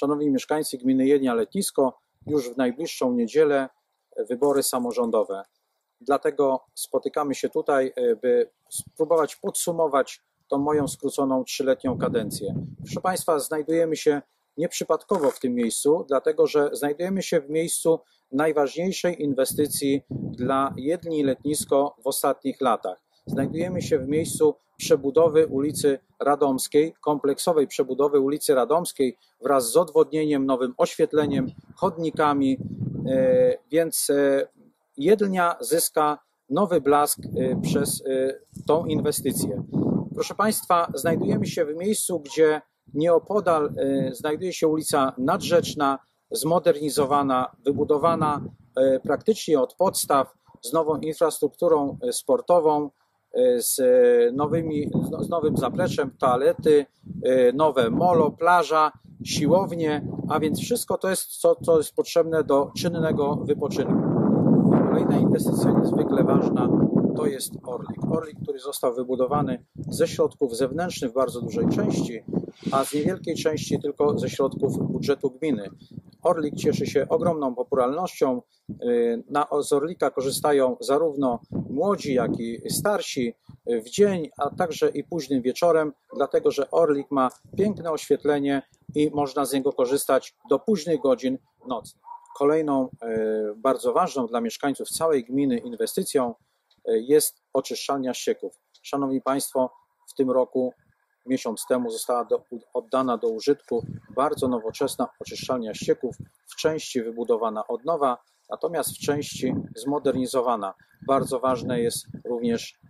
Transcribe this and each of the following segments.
Szanowni mieszkańcy gminy Jednia Letnisko, już w najbliższą niedzielę wybory samorządowe. Dlatego spotykamy się tutaj, e, by spróbować podsumować tą moją skróconą trzyletnią kadencję. Proszę Państwa, znajdujemy się nieprzypadkowo w tym miejscu, dlatego że znajdujemy się w miejscu najważniejszej inwestycji dla Jedni Letnisko w ostatnich latach. Znajdujemy się w miejscu przebudowy ulicy Radomskiej, kompleksowej przebudowy ulicy Radomskiej wraz z odwodnieniem, nowym oświetleniem, chodnikami, e, więc e, Jedlnia zyska nowy blask e, przez tą inwestycję. Proszę Państwa, znajdujemy się w miejscu, gdzie nieopodal znajduje się ulica Nadrzeczna, zmodernizowana, wybudowana praktycznie od podstaw, z nową infrastrukturą sportową, z nowymi, z nowym zapleczem, toalety, e, nowe molo, plaża, siłownie, a więc wszystko to jest, co, co jest potrzebne do czynnego wypoczynku. Kolejna inwestycja niezwykle ważna to jest Orlik. Orlik, który został wybudowany ze środków zewnętrznych w bardzo dużej części, a z niewielkiej części tylko ze środków budżetu gminy. Orlik cieszy się ogromną popularnością. Y, na, z Orlika korzystają zarówno młodzi, jak i starsi w dzień, a także i późnym wieczorem, dlatego że Orlik ma piękne oświetlenie i można z niego korzystać do późnych godzin nocnych. Kolejną y, bardzo ważną dla mieszkańców całej gminy inwestycją y, jest oczyszczalnia ścieków. Szanowni Państwo, w tym roku miesiąc temu została do, oddana do użytku bardzo nowoczesna oczyszczalnia ścieków, w części wybudowana od nowa, natomiast w części zmodernizowana. Bardzo, ważne jest również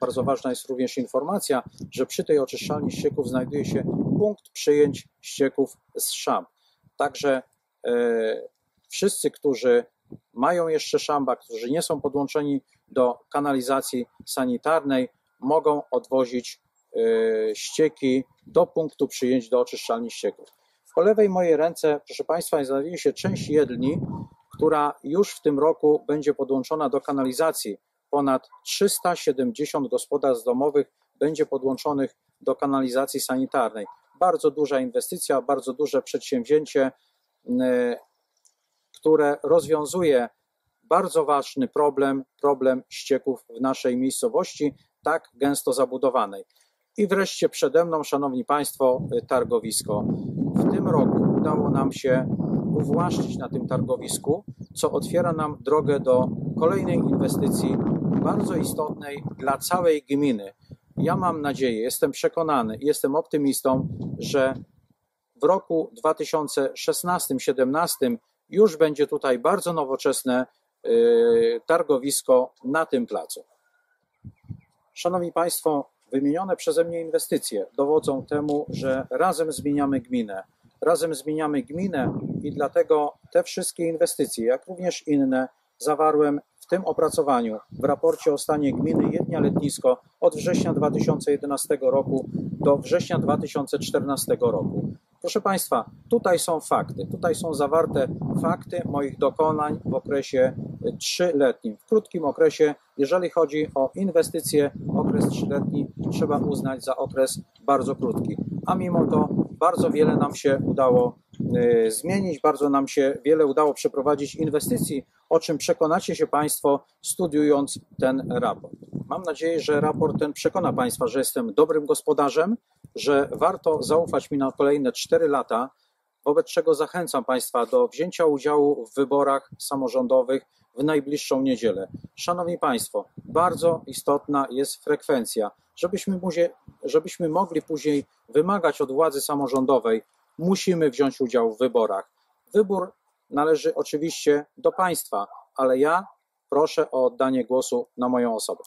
bardzo ważna jest również informacja, że przy tej oczyszczalni ścieków znajduje się punkt przyjęć ścieków z szamb. Także e, wszyscy, którzy mają jeszcze szamba, którzy nie są podłączeni do kanalizacji sanitarnej, mogą odwozić ścieki do punktu przyjęć do oczyszczalni ścieków. Po lewej mojej ręce, proszę Państwa, znajduje się część jedli, która już w tym roku będzie podłączona do kanalizacji. Ponad 370 gospodarstw domowych będzie podłączonych do kanalizacji sanitarnej. Bardzo duża inwestycja, bardzo duże przedsięwzięcie, y, które rozwiązuje bardzo ważny problem, problem ścieków w naszej miejscowości, tak gęsto zabudowanej. I wreszcie przede mną, Szanowni Państwo, targowisko. W tym roku udało nam się uwłaszczyć na tym targowisku, co otwiera nam drogę do kolejnej inwestycji bardzo istotnej dla całej gminy. Ja mam nadzieję, jestem przekonany, jestem optymistą, że w roku 2016-2017 już będzie tutaj bardzo nowoczesne y, targowisko na tym placu. Szanowni Państwo, Wymienione przeze mnie inwestycje dowodzą temu, że razem zmieniamy gminę. Razem zmieniamy gminę i dlatego te wszystkie inwestycje, jak również inne, zawarłem w tym opracowaniu w raporcie o stanie gminy Jednia Letnisko od września 2011 roku do września 2014 roku. Proszę Państwa, tutaj są fakty, tutaj są zawarte fakty moich dokonań w okresie trzyletnim. W krótkim okresie, jeżeli chodzi o inwestycje, okres trzyletni trzeba uznać za okres bardzo krótki. A mimo to bardzo wiele nam się udało y, zmienić, bardzo nam się wiele udało przeprowadzić inwestycji, o czym przekonacie się Państwo studiując ten raport. Mam nadzieję, że raport ten przekona Państwa, że jestem dobrym gospodarzem, że warto zaufać mi na kolejne 4 lata, wobec czego zachęcam Państwa do wzięcia udziału w wyborach samorządowych w najbliższą niedzielę. Szanowni Państwo, bardzo istotna jest frekwencja. Żebyśmy, żebyśmy mogli później wymagać od władzy samorządowej, musimy wziąć udział w wyborach. Wybór należy oczywiście do państwa, ale ja proszę o oddanie głosu na moją osobę.